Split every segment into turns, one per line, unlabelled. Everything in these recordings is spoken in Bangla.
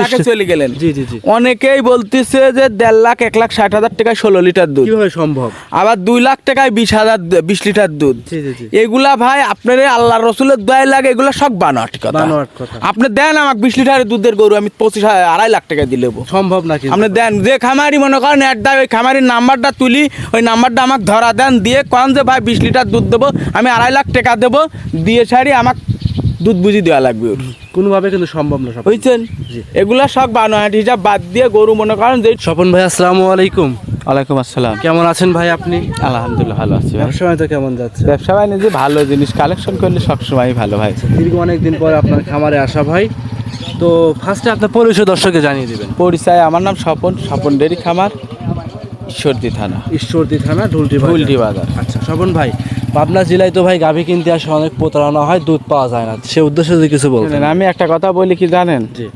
লাখে চলে গেলেন।
জি জি জি।
অনেকেই বলতেছে যে দেড় লাখ এক লাখ ষাট হাজার টাকায় ষোলো লিটার দুধ।
কীভাবে সম্ভব?
আবার দুই লাখ টাকায় বিশ হাজার বিশ লিটার দুধ।
জি জি জি।
এগুলা ভাই আপনার আল্লাহ রসুলের দয় লাগে এগুলা সব বানোয়াট কথা। আপনি দেন আমাকে বিশ লিটারের দুধের গরু আমি পঁচিশ হাজার আড়াই লাখ টাকা দিলে
সম্ভব নাকি
আপনি দেন যে খামারি মনে করেন অ্যাড দেয় ওই খামারির নাম্বারটা তুলি ওই নাম্বারটা আমাকে ধরা দেন দিয়ে কন যে ভাই বিশ লিটার দুধ দেবো আমি আড়াই লাখ টাকা দেবো দিয়ে সারি আমাকে দুধ বুঝি দেওয়া লাগবে ওর।
কোনোভাবে কিন্তু সম্ভব না সব
বুঝছেন?
জি।
এগুলা সব বানোয়াট হিসাব বাদ দিয়ে গরু মনে করেন যে
স্বপন ভাই আসসালামু আলাইকুম।
ওয়ালাইকুম আসসালাম।
কেমন আছেন ভাই আপনি?
আলহামদুলিল্লাহ ভালো আছি ভাই।
ব্যবসা তো কেমন যাচ্ছে?
ব্যবসা বাণিজ্য ভালো জিনিস কালেকশন করলে সবসময় ভালো ভাই।
দীর্ঘ অনেক দিন পর আপনার খামারে আসা ভাই। তো ফার্স্টে আপনার পরিচয় দর্শককে জানিয়ে দেবেন।
পরিচয় আমার নাম স্বপন স্বপন ডেরি খামার ঈশ্বরদী থানা।
ঈশ্বরদী থানা ঢুলটি।
ফুলটি বাজার।
আচ্ছা স্বপন ভাই পাবনা জেলায় তো ভাই গাভী কিনতে আসে অনেক প্রতারণা হয় দুধ পাওয়া যায় না। সে উদ্দেশ্যে যদি কিছু বলতেন।
আমি একটা কথা বলি কি জানেন?
জি।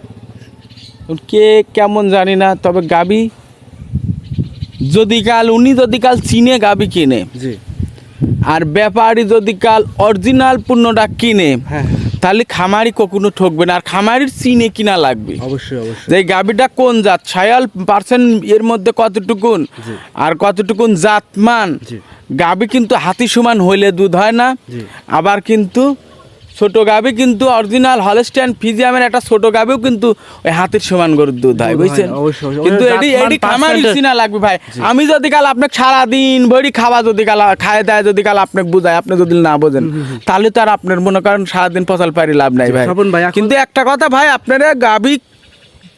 কে কেমন জানি না তবে গাবি যদি কাল উনি যদি কাল চিনে গাবি কিনে
জি।
আর ব্যাপারী যদি কাল অরিজিনাল পণ্যটা কিনে
হ্যাঁ।
তাহলে খামারি কখনো ঠকবে না আর খামারির চিনে কিনা লাগবে?
অবশ্যই অবশ্যই।
যে এই গাভীটা কোন জাত? ছয়াল পার্সেন্ট এর মধ্যে কতটুকুন? আর কতটুকুন জাতমান?
মান
গাবি কিন্তু হাতি সমান হইলে দুধ হয় না আবার কিন্তু ছোট গাবি কিন্তু অরিজিনাল হলস্টাইন ফিজিয়ামের একটা ছোট গাবিও কিন্তু ওই হাতির সমান গরুর দুধ হয় বুঝছেন। কিন্তু এটি এটি খামারি চিনা লাগবে ভাই। আমি যদি কাল আপনাকে সারাদিন ভরি খাওয়া যদি কাল খায় দেয় যদি কাল আপনাকে বুঝায় আপনি যদি না বোঝেন তাহলে তো আর আপনার মনে করেন সারাদিন ফসল পারি লাভ নাই ভাই। কিন্তু একটা কথা ভাই আপনারা গাবি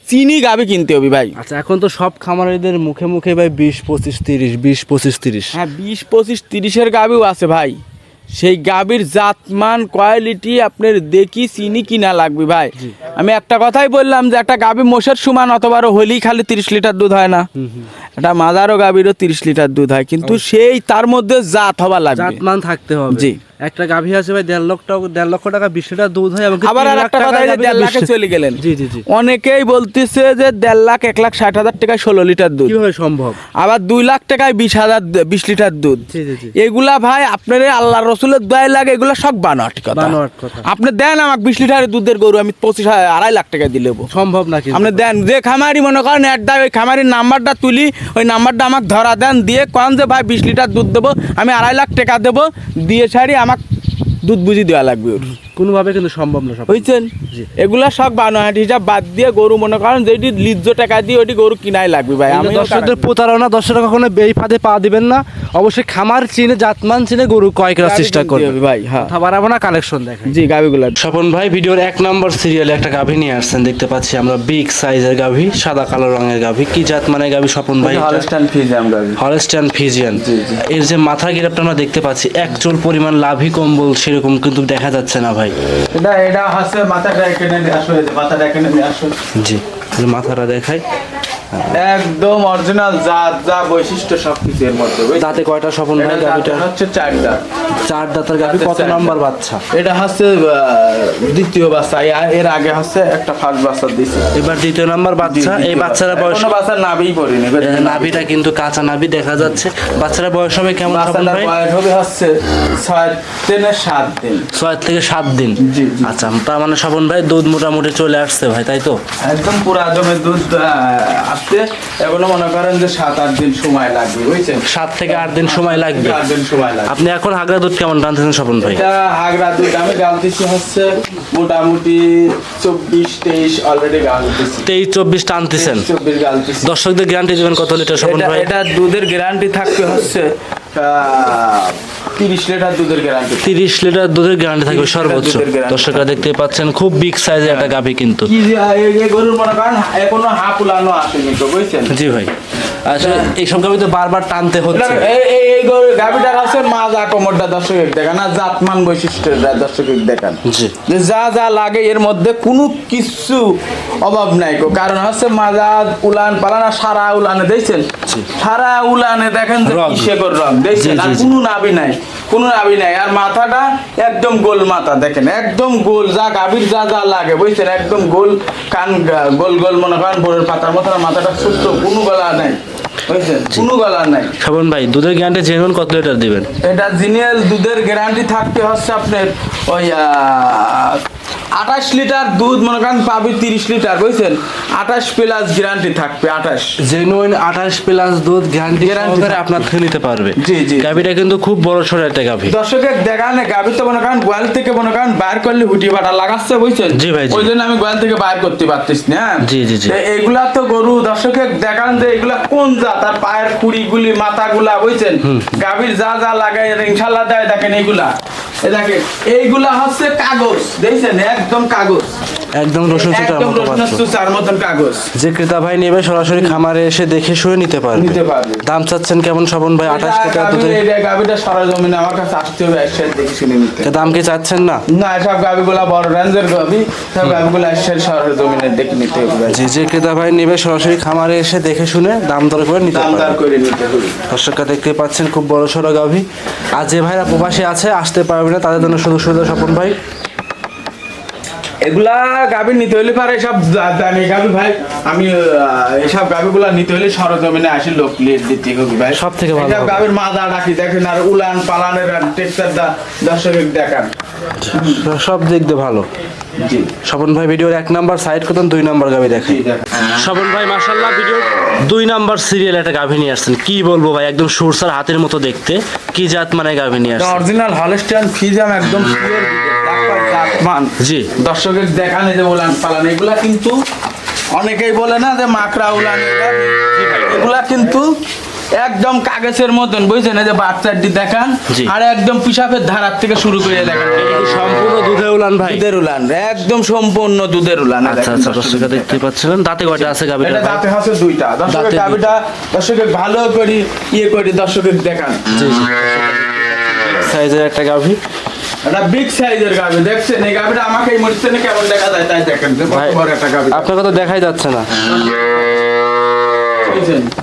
চিনি গাবি কিনতে হবে ভাই।
আচ্ছা এখন তো সব খামারিদের মুখে মুখে ভাই বিশ পঁচিশ তিরিশ বিশ পঁচিশ তিরিশ।
হ্যাঁ বিশ পঁচিশ তিরিশের গাবিও আছে ভাই। সেই গাবির জাতমান কোয়ালিটি আপনার দেখি চিনি কিনা লাগবে ভাই। আমি একটা কথাই বললাম যে একটা গাভী মোষের সমান অতবারও হলেই খালি তিরিশ লিটার দুধ হয় না। একটা মাদারও গাভীরও তিরিশ লিটার দুধ হয় কিন্তু সেই তার মধ্যে জাত হওয়া লাগবে।
জাতমান থাকতে হবে।
জি।
একটা গাভী আছে ভাই দেড় লক্ষ টাকা দেড় লক্ষ টাকা বিশ লিটার দুধ হয় এবং
আবার আর একটা কথা দেড় লাখে চলে গেলেন।
জি জি জি।
অনেকেই বলতেছে যে দেড় লাখ এক লাখ ষাট হাজার টাকায় ষোলো লিটার দুধ।
কীভাবে সম্ভব?
আবার দুই লাখ টাকায় বিশ হাজার বিশ লিটার দুধ।
জি জি জি।
এগুলা ভাই আপনার আল্লাহ রসুলের দয় লাগে এগুলা সব বানোয়াট কথা।
কথা।
আপনি দেন আমাকে বিশ লিটারের দুধের গরু আমি পঁচিশ হাজার আড়াই লাখ টাকা দিলে
সম্ভব নাকি
আপনি দেন যে খামারি মনে করেন অ্যাড দেয় ওই খামারির নাম্বারটা তুলি ওই নাম্বারটা আমাকে ধরা দেন দিয়ে কন যে ভাই বিশ লিটার দুধ দেবো আমি আড়াই লাখ টাকা দেবো দিয়ে সারি আমাকে দুধ বুঝি দেওয়া লাগবে ওর।
কোনোভাবে কিন্তু সম্ভব না সব।
বুঝছেন? এগুলা সব বানোয়াট হিসাব বাদ দিয়ে গরু মনে করেন যেটি লিজ্জ টাকা দিয়ে ওটি গরু কিনাই লাগবে ভাই আমি
দর্শকদের প্রতারণা দর্শকরা কখনো বেই ফাঁদে পা দিবেন না। অবশ্যই খামার চিনে জাতমান চিনে গরু ক্রয় করার চেষ্টা করবে
ভাই হ্যাঁ।
বাড়াবো না কালেকশন দেখেন
জি গাবিগুলা।
স্বপন ভাই ভিডিওর এক নম্বর সিরিয়ালে একটা গাভী নিয়ে আসছেন দেখতে পাচ্ছি আমরা বিগ সাইজের গাভী সাদা কালো রঙের গাভী। কি জাত মানে গাভী স্বপন ভাই?
হলস্টাইন ফিজিয়াম গাবি
হলস্টান ফিজিয়ান এর যে মাথা গিরাপটা আমরা দেখতে পাচ্ছি এক চুল পরিমাণ লাভি কম্বল সেরকম কিন্তু দেখা যাচ্ছে না ভাই।
এটা এটা হচ্ছে মাথাটা এখানে নিয়ে আসো মাথাটা এখানে নিয়ে আসো।
জি মাথাটা দেখাই।
একদম অরিজিনাল জাত যা বৈশিষ্ট্য সব কিছু এর মধ্যে
দাঁতে কয়টা স্বপন ভাই গাভীটা?
হচ্ছে চারটা।
চার দাঁতের গাভী কত নাম্বার বাচ্চা?
এটা হচ্ছে দ্বিতীয় বাচ্চা। এর আগে হচ্ছে একটা ফার্স্ট বাচ্চা দিছে।
এবার দ্বিতীয় নাম্বার বাচ্চা এই বাচ্চারা বয়স
কোনো বাচ্চা পড়িনি
এ, নাভিটা কিন্তু কাঁচা নাভি দেখা যাচ্ছে। বাচ্চারা বয়স হবে কেমন স্বপন ভাই?
বয়স হবে হচ্ছে ছয় দিনে সাত দিন।
ছয় থেকে সাত দিন। আচ্ছা তার মানে স্বপন ভাই দুধ মোটামুটি চলে আসছে ভাই তাই তো?
একদম পুরা জমে দুধ আহ, আসতে এগুলো মনে করেন যে সাত আট দিন সময় লাগবে বুঝছেন?
সাত থেকে আট দিন সময় লাগবে?
আট দিন সময় লাগবে।
আপনি এখন হাগরা দুধ কেমন টানতেছেন স্বপন ভাই?
এটা হাগরা দুধ আমি গালতেছি হচ্ছে মোটামুটি চব্বিশ তেইশ অলরেডি গালতেছি।
তেইশ চব্বিশ টানতেছেন
চব্বিশ গালতেছি।
দর্শকদের গ্যারান্টি দেবেন কত লিটার স্বপন
এটা
ভাই?
এটা দুধের গ্যারান্টি থাকবে হচ্ছে তিরিশ লিটার দুধের গ্যারান্টি
তিরিশ লিটার দুধের গ্যারান্টি থাকবে সর্বোচ্চ। দর্শকরা দেখতে পাচ্ছেন খুব বিগ সাইজের একটা গাভি কিন্তু।
গরুর মনে করেন এখনও হাফ উলানো বুঝছেন?
জি ভাই। আসলে এইসব গাভী তো বারবার টানতে হচ্ছে।
এই এই- এই গাভিটার আছে মাজা কোমরটা দর্শক দেখান আর জাতমান বৈশিষ্ট্য দর্শক দেখান। যে যা যা লাগে এর মধ্যে কোনো কিছু অভাব নাই গো। কারণ হচ্ছে মাজা উলান পালান আর সারা উলানে দেখছেন। সারা উলানে দেখেন যে। কিসে কর রং দেখছেন? আর। কোনো নাবি নাই। কোনো আবি নাই। আর মাথাটা একদম গোল মাথা দেখেন একদম গোল। যা গাভীর যা যা লাগে বুঝছেন? একদম গোল কান গোল গোল মনে করেন বোরের পাতার মতো মাথাটা সুস্থ কোনো গলা নাই বুঝছেন? কোনো গলা নাই।
ভাই দুধের গ্যারান্টি কত লিটার দিবেন?
এটা জিনিয়াল দুধের গ্যারান্টি থাকতে হচ্ছে আপনার ওই আঠাশ লিটার দুধ মনে করেন পাবি তিরিশ লিটার বুঝছেন? আঠাশ প্লাস গ্যারান্টি থাকবে আঠাশ।
জেনুইন আঠাশ প্লাস দুধ গ্যারান্টি সহকারে আপনার থেকে নিতে পারবে।
জি, জি।
গাভিটা কিন্তু খুব বড় সড়ো একটা গাভি।
দর্শকের দেখানে গাভি তো মনে করেন গোয়াল থেকে মনে করেন বাইর করলে হুটি বাটা লাগাচ্ছে বুঝছেন?
জি ভাই,
ওই জন্য আমি গোয়াল থেকে বাইর করতে পারতিস না হ্যাঁ?
জি, জি, জি।
এগুলা তো গরু দর্শকের দেখান যে এগুলা কোন জাত আর পায়ের কুড়িগুলি মাথাগুলা বুঝছেন? গাভীর যা যা লাগে ইনশাল্লাহ দেয় দেখেন এইগুলা এ দেখেন এইগুলা হচ্ছে কাগজ দেখছেন? একদম কাগজ।
একদম রসুন
একদম
মতো।
সুচার মতন কাগজ।
যে ক্রেতা ভাই নেবে সরাসরি খামারে এসে দেখে শুয়ে নিতে পারবে।
নিতে পারবে।
দাম চাচ্ছেন কেমন স্বপন ভাই? আঠাশ টাকা দুধের
গাভীটা সারা জমিনে আমার কাছে আসতে হবে একসাথে দেখে শুনে নিতে।
তা দাম কি চাচ্ছেন না?
না সব গাভিগুলা বড় রেঞ্জের গাভি। সব গাভিগুলা একসাথে শহরের জমিনে দেখে নিতে হবে।
যে যে ক্রেতা ভাই নেবে সরাসরি খামারে এসে দেখে শুনে দাম দর করে নিতে পারবে।
দাম দার করে নিতে হবে।
দর্শকরা দেখতে পাচ্ছেন খুব বড় সড়ো গাভি। আর যে ভাইরা প্রবাসী আছে আসতে পারবে না তাদের জন্য শুধু সুবিধা স্বপন ভাই।
এগুলা গাভি নিতে হলে পারে সব দামি গাভি ভাই। আমি এসব গাভিগুলা নিতে হলে সরজমিনে আসি লোক দিতে হবে ভাই।
সব থেকে ভালো
এসব। মাজা ডাকি দেখেন আর উলান পালানের টেক্সচার দা দর্শকের দেখান।
সব দিক দিয়ে ভালো।
জি।
স্বপন ভাই ভিডিওর এক নাম্বার সাইড করতেন দুই নাম্বার গাভি দেখেন। স্বপন ভাই মার্শাল্লাহ ভিডিও দুই নাম্বার সিরিয়াল একটা গাভি নিয়ে আসছেন। কি বলব ভাই একদম সুরসার হাতের মতো দেখতে। কি জাত মানে গাভি নিয়ে আসছেন?
অরিজিনাল হলস্টাইন ফিজাম একদম পিওর মান।
জি।
দর্শকের দেখানে যে উলান পালান এগুলা কিন্তু অনেকেই বলে না যে মাকড়া উলান এগুলা কিন্তু একদম কাগজের মতন বুঝছেন? এই যে বাচ্চাটি দেখান আর একদম পিসাপের ধারার থেকে শুরু করে দেখান।
সম্পূর্ণ দুধে উলান ভাই।
দুধের উলান একদম সম্পূর্ণ দুধের উলান।
আচ্ছা আচ্ছা
দর্শক।
দর্শকরা দেখতে পাচ্ছিলেন? দাঁতে কয়টা আছে গাভিটা
এটা দাঁতে আছে দুইটা। দর্শকের গাবিটা দর্শকের ভালো করি ইয়ে করি দর্শকের দেখান।
জি জি। সাইজের একটা গাভি।
এটা বিগ সাইজের গাবি দেখছেন? এই গাবিটা আমাকে এই কেমন দেখা যায় তাই দেখেন। কত বড় একটা গাবি।
আপনার কথা দেখাই যাচ্ছে না।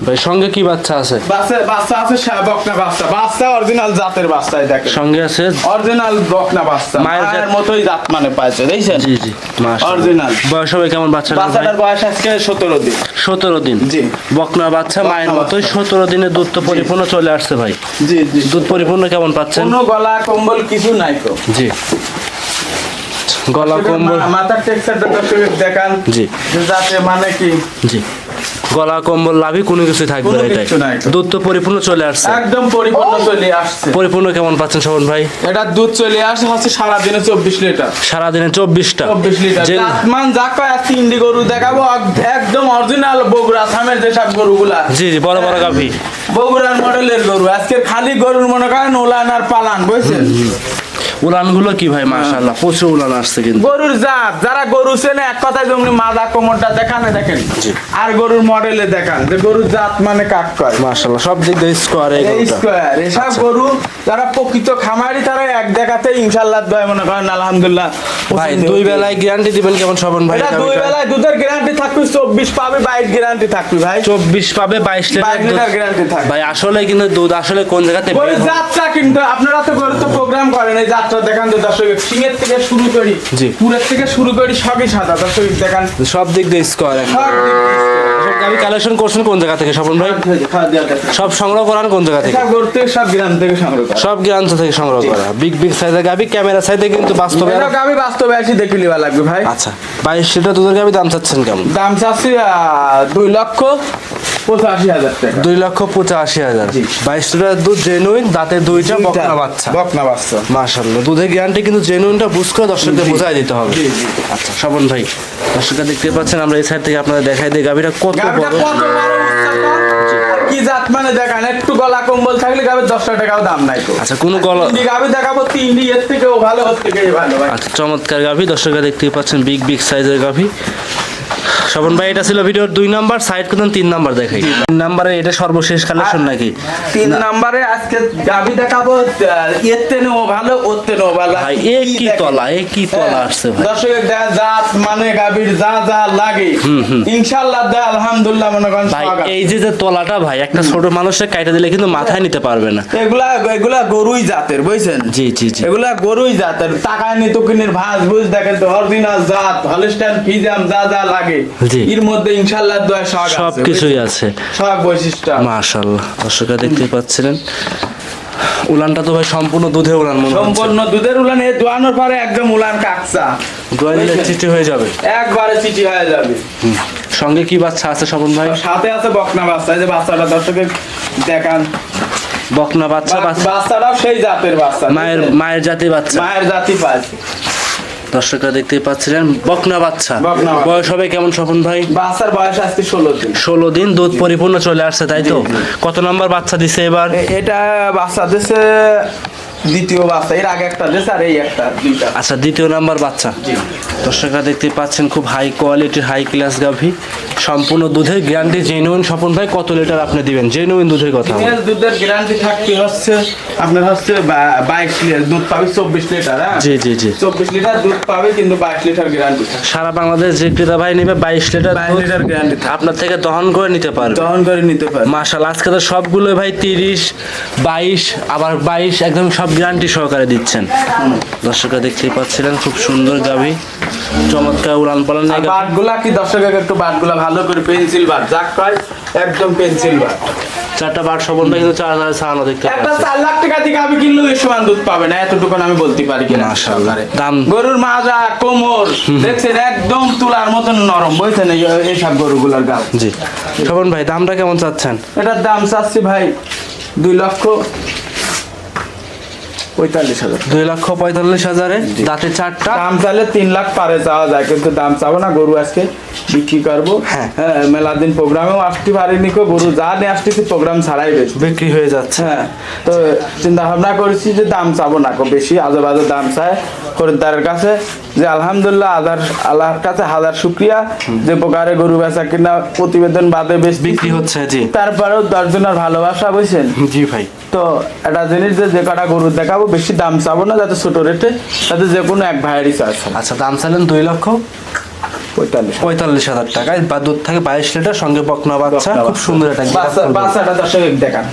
ভাই সঙ্গে কি বাচ্চা আছে?
বাচ্চা বাচ্চা আছে বকনা বাচ্চা। বাচ্চা অরিজিনাল জাতের বাচ্চাই দেখেন।
সঙ্গে আছে?
অরিজিনাল বকনা বাচ্চা।
মায়ের
মতোই জাত মানে পাইছে দেখছেন?
জি জি।
Original।
বয়স হবে কেমন বাচ্চাটা ভাই?
বাচ্চাটার বয়স আজকে সতেরো দিন।
সতেরো দিন।
জি।
বকনা বাচ্চা মায়ের মতোই
বাচ্চা।
সতেরো দিনের দুধ তো পরিপূর্ণ চলে আসছে ভাই।
জি জি।
দুধ পরিপূর্ণ কেমন পাচ্ছেন?
কোনো গলা কম্বল কিছু নাই তো।
জি। গলা কম্বল।
মাথার টেক্সচারটা দেখান।
জি।
যাতে মানে কি?
জি। গলা কম্বল লাভি কোনো কিছু থাকবে না এটাই। দুধ তো পরিপূর্ণ চলে আসছে।
একদম পরিপূর্ণ চলে আসছে।
পরিপূর্ণ কেমন পাচ্ছেন শোভন ভাই?
এটা দুধ চলে আসছে হচ্ছে সারাদিনে চব্বিশ লিটার।
সারাদিনে চব্বিশটা।
চব্বিশ লিটার।
যে
জাতমান যা কয় আর তিনটি গরু দেখাবো। একদম অরিজিনাল বগুড়া থামের যেসব গরুগুলা।
জি জি বড় বড় গাভি।
বগুড়ার মডেলের গরু। আজকে খালি গরুর মনে করেন ওলান আর পালান বুঝছেন?
উলানগুলো কি ভাই মাশাআল্লাহ? প্রচুর উলান আসছে কিন্তু।
গরুর জাত যারা গরু চেনে এক কথায় যেমনি মাজা কোমরটা দেখানে দেখেন। আর গরুর মডেলে দেখান যে গরুর জাত মানে কাক কয়।
মাশাআল্লাহ সব দিক দিয়ে স্কোয়ার এই
স্কোয়ার এসব গরু যারা প্রকৃত খামারি তারা এক দেখাতে ইনশাল্লাহ দয় মনে করেন আলহামদুলিল্লাহ।
ভাই দুই বেলায় গ্যারান্টি দিবেন কেমন শোভন ভাই?
দুই বেলায় দুধের গ্যারান্টি থাকবে চব্বিশ পাবে বাইশ গ্যারান্টি থাকবে ভাই।
চব্বিশ পাবে বাইশ লিটার।
গ্যারান্টি থাকবে।
ভাই আসলে কিন্তু দুধ আসলে কোন জায়গাতে হয়?
যাত্রা কিন্তু আপনারা তো গরু তো প্রোগ্রাম করেন এই যাত্রা দেখান তো দর্শক সিংহের থেকে শুরু করি।
জি।
পুরের থেকে শুরু করি সবই সাদা। দর্শক দেখান।
সব দিক দিয়ে স্কোয়ার গাভি কালেকশন করছেন কোন জায়গা থেকে স্বপন ভাই। সব সংগ্রহ করান কোন জায়গা থেকে?
থেকে সব গ্রাম থেকে সংগ্রহ করা।
সব গ্রান্ত থেকে সংগ্রহ করা। বিগ বিগ সাইজের গাভি ক্যামেরা সাইজে কিন্তু বাস্তবে
আমি বাস্তবে আসি দেখে লিবা লাগবে ভাই।
আচ্ছা বাইশ লিটার দুধের গাভি দাম চাচ্ছেন কেমন?
দাম চাচ্ছি দুই লক্ষ।
দুই লক্ষ পঁচাশি হাজার। বাইশ লিটার দুধ জেনুইন দাঁতে দুইটা বকনা বাচ্চা।
বকনা বাচ্চা।
মাশাল্লাহ দুধের গ্যারান্টি কিন্তু জেনুইনটা বুঝ করে দর্শকদের বোঝাই দিতে হবে। আচ্ছা স্বপন ভাই দর্শকরা দেখতে পাচ্ছেন আমরা এই সাইড থেকে আপনাদের দেখাই দিই গাভিটা কত বড়?
কি জাত মানে দেখান একটু গলা কম্বল থাকলে দশটা টাকাও দাম নাই
আচ্ছা কোনো গলা
তিনটি গাভি দেখাবো তিনটি এর থেকেও ভালো ওর থেকেই ভালো
আচ্ছা চমৎকার গাভি দর্শকরা দেখতে পাচ্ছেন বিগ বিগ সাইজের গাভি। শবন ভাই এটা ছিল ভিডিওর দুই নাম্বার সাইড করতেন তিন নাম্বার দেখাই। তিন নাম্বারে এটা সর্বশেষ কালেকশন নাকি?
তিন নাম্বারে আজকে গাভি দেখাবো এর তেনেও ভালো ওর তেনেও ভালো।
ভাই এ কি? তলা এ কি তলা আসছে ভাই?
দর্শকের দেখা জাত মানে গাভীর যা যা লাগে। ইনশাল্লাহ দা আলহামদুলিল্লাহ মনে করেন
ভাই এই যে যে তলাটা ভাই একটা ছোট মানুষের কাইটা দিলে কিন্তু মাথায় নিতে পারবে না।
এগুলা এগুলা গরুই জাতের বুঝছেন?
জি জি জি।
এগুলা গরুই জাতের। টাকায় নিত কিনের ভাঁজ বুঝ দেখেন তো অরিজিনাল জাত হলস্টাইন ফিজাম যা যা লাগে। এর মধ্যে ইনশাল্লাহ দয় সব
সব কিছুই আছে।
সব বৈশিষ্ট্য আছে।
মাশাল্লাহ দর্শকরা দেখতে পাচ্ছিলেন। উলানটা তো ভাই সম্পূর্ণ দুধে উলান মনে
সম্পূর্ণ দুধের উলান দোয়ানোর পরে একদম উলান কাকসা।
চিঠি হয়ে যাবে।
একবারে চিঠি হয়ে যাবে।
সঙ্গে কি বাচ্চা আছে স্বপন ভাই?
সাথে আছে বকনা বাচ্চা। এই যে বাচ্চাটা দর্শকে দেখান।
বকনা বাচ্চা
বাচ্চাটা সেই জাতের বাচ্চা
মায়ের মায়ের জাতি বাচ্চা।
মায়ের জাতি পাচ্ছে
দর্শকরা দেখতে পাচ্ছিলেন বকনা বাচ্চা। বয়স হবে কেমন স্বপন ভাই?
বাচ্চার বয়স আজকে ষোলো দিন।
ষোলো দিন দুধ পরিপূর্ণ চলে আসছে তাই তো? কত নম্বর বাচ্চা দিছে এবার?
এটা বাচ্চা দিছে দ্বিতীয় বাচ্চা এর আগে একটা দিছে আর এই একটা দুইটা।
আচ্ছা দ্বিতীয় নাম্বার বাচ্চা। দর্শকরা দেখতে পাচ্ছেন খুব হাই কোয়ালিটির হাই ক্লাস গাভী। সম্পূর্ণ দুধের গ্যারান্টি জেনুইন স্বপন ভাই কত লিটার আপনি দিবেন? জেনুইন দুধের কথা
দুধের গ্যারান্টি থাকতে হচ্ছে আপনার হচ্ছে বাইশ লিটার দুধ পাবে চব্বিশ লিটার হ্যাঁ?
জি জি জি।
চব্বিশ লিটার দুধ পাবে কিন্তু বাইশ লিটার গ্যারান্টি
সারা বাংলাদেশ যে ক্রেতা ভাই নেবে বাইশ লিটার
বাইশ লিটার গ্যারান্টি
আপনার থেকে দহন করে নিতে পারবে।
দহন করে নিতে পারে
মার্শাল আজকে তো সবগুলো ভাই তিরিশ বাইশ আবার বাইশ একদম সব গ্যারান্টি সহকারে দিচ্ছেন। দর্শকরা দেখতেই পাচ্ছিলেন খুব সুন্দর গাভী। চমৎকার উড়ান পালন
বাটগুলা কি দর্শকের একটু বাটগুলা ভালো করে পেন্সিল বাট যাক কয় একদম পেন্সিল বাট
চারটা সবন ভাই কিন্তু চার হাজার ছাড়ানো দেখতে
একটা চার লাখ টাকা দিয়ে আমি কিনলেও এর সমান দুধ পাবে না এতটুকু আমি বলতে পারি কিনা।
মাশাআল্লাহ। দাম-
গরুর মাজা কোমর দেখছেন একদম তুলার মতন নরম বুঝছেন এই এইসব গরুগুলার গাল
জি। শোভন ভাই দামটা কেমন চাচ্ছেন?
এটার দাম চাচ্ছি ভাই দুই লক্ষ। পঁয়তাল্লিশ হাজার।
দুই লক্ষ পঁয়তাল্লিশ হাজারে দাঁতে চারটা।
দাম চাইলে তিন লাখ পারে চাওয়া যায় কিন্তু দাম চাবো না গরু আজকে বিক্রি করব।
হ্যাঁ।
হ্যাঁ মেলা দিন প্রোগ্রামেও আসতে পারিনি কো গরু যা নিয়ে আসতেছি প্রোগ্রাম ছাড়াই বেশি
বিক্রি হয়ে যাচ্ছে।
হ্যাঁ তো চিন্তা ভাবনা করেছি যে দাম চাবো না কো বেশি আজে বাজে দাম চায় খরিদ্দারের কাছে। যে আলহামদুলিল্লাহ আদার আল্লাহর কাছে হাজার শুক্রিয়া যে প্রকারে গরু বেচা কিনা প্রতিবেদন বাদে বেশ
বিক্রি হচ্ছে জি।
তারপরেও দশজনের ভালোবাসা বুঝছেন?
জি ভাই।
তো একটা জিনিস যে যে কটা গরু দেখাবো বেশি দাম চাবো না, যাতে ছোট রেটে তাতে যে কোনো এক ভাইয়েরই চাষ
আচ্ছা দাম চাইলেন দুই লক্ষ।
পঁয়তাল্লিশ
হাজার। টাকায় বা দুধ থাকে বাইশ লিটার সঙ্গে বকনা বাচ্চা। খুব সুন্দর একটা
বাচ্চা বাচ্চাটা দর্শক দেখান।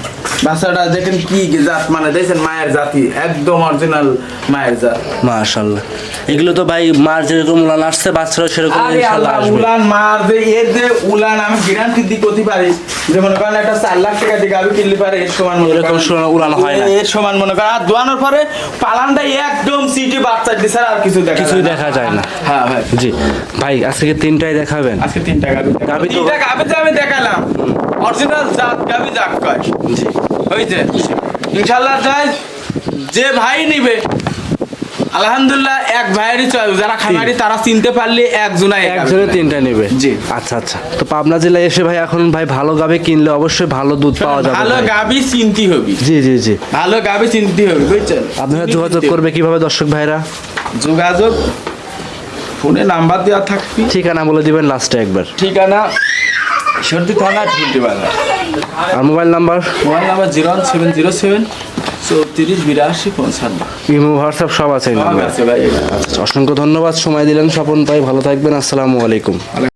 বাচ্চাটা দেখেন কি জাত মানে দেখছেন মায়ের জাতি একদম অরিজিনাল মায়ের জাত।
মাশাল্লাহ এগুলো তো ভাই মার যেরকম উলান আসছে বাচ্চারাও সেরকম
উলান মার যে এর যে উলান আমি গ্যারান্টি দিই করতে পারি যে মনে করেন একটা চার লাখ টাকা দিয়ে গাবি কিনলে পারে এর সমান মনে করেন-
উলান হয় না।
এর সমান মনে করেন। আর দোয়ানোর পরে পালানটা একদম সিটি বাচ্চা দিছে আর কিছু দেখা
কিছুই দেখা যায় না।
হ্যাঁ ভাই
জি। ভাই আজকে তিনটাই দেখাবেন।
আজকে তিনটা গাবি
তো-
তিনটা গাবি যে আমি দেখালাম। অরিজিনাল জাত গাবি জাত কয়।
জি।
হয়েছে ইনশাল্লাহ যাই যে ভাই নিবে আলহামদুলিল্লাহ এক ভাইয়েরই চয়েস। যারা খামারি তারা চিনতে পারলে একজনাই এক
একজনে তিনটা নেবে।
জি।
আচ্ছা আচ্ছা। তো পাবনা জেলায় এসে ভাই এখন ভাই ভালো গাবে কিনলে অবশ্যই ভালো দুধ পাওয়া যাবে
ভালো গাবি চিনতে হবে।
জি জি জি।
ভালো গাবি চিনতে হবে বুঝছেন?
আপনারা যোগাযোগ করবে কীভাবে দর্শক ভাইরা?
যোগাযোগ ফোনে নাম্বার দেওয়া থাকবে।
ঠিকানা বলে দিবেন লাস্টে একবার।
ঠিকানা সর্দি থানা ঝুলটি বাজার।
আর mobile number
mobile number zero one seven zero seven চৌত্রিশ বিরাশি পঞ্চান্ন।
ইমো হোয়াটসঅ্যাপ সব আছে আচ্ছা, অসংখ্য ধন্যবাদ সময় দিলেন স্বপন ভাই ভালো থাকবেন আসসালামু আলাইকুম।